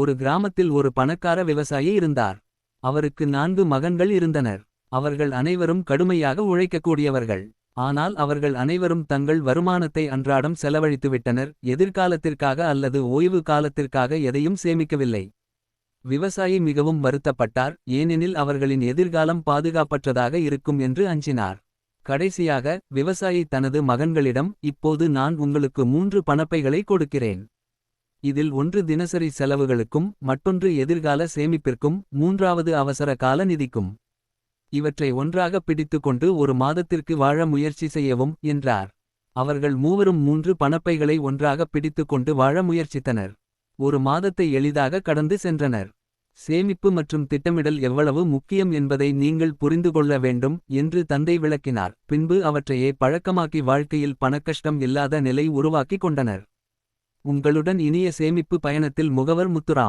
ஒரு கிராமத்தில் ஒரு பணக்கார விவசாயி இருந்தார். அவருக்கு நான்கு மகன்கள் இருந்தனர். அவர்கள் அனைவரும் கடுமையாக உழைக்கக்கூடியவர்கள். ஆனால் அவர்கள் அனைவரும் தங்கள் வருமானத்தை அன்றாடம் செலவழித்துவிட்டனர். எதிர்காலத்திற்காக அல்லது ஓய்வு காலத்திற்காக எதையும் சேமிக்கவில்லை. விவசாயி மிகவும் வருத்தப்பட்டார் ஏனெனில் அவர்களின் எதிர்காலம் பாதுகாப்பற்றதாக இருக்கும் என்று அஞ்சினார். கடைசியாக விவசாயி தனது மகன்களிடம் இப்போது நான் உங்களுக்கு மூன்று பணப்பைகளை கொடுக்கிறேன். இதில் ஒன்று தினசரி செலவுகளுக்கும் மற்றொன்று எதிர்கால சேமிப்பிற்கும் மூன்றாவது அவசர கால நிதிக்கும். இவற்றை ஒன்றாக பிடித்துக்கொண்டு ஒரு மாதத்திற்கு வாழ முயற்சி செய்யவும் என்றார். அவர்கள் மூவரும் மூன்று பணப்பைகளை ஒன்றாக பிடித்துக்கொண்டு வாழ முயற்சித்தனர். ஒரு மாதத்தை எளிதாக கடந்து சென்றனர். சேமிப்பு மற்றும் திட்டமிடல் எவ்வளவு முக்கியம் என்பதை நீங்கள் புரிந்து கொள்ள வேண்டும் என்று தந்தை விளக்கினார். பின்பு அவற்றையே பழக்கமாக்கி வாழ்க்கையில் பணக்கஷ்டம் இல்லாத நிலை உருவாக்கிக் கொண்டனர். உங்களுடன் இனிய சேமிப்பு பயணத்தில் முகவர் முத்துரா.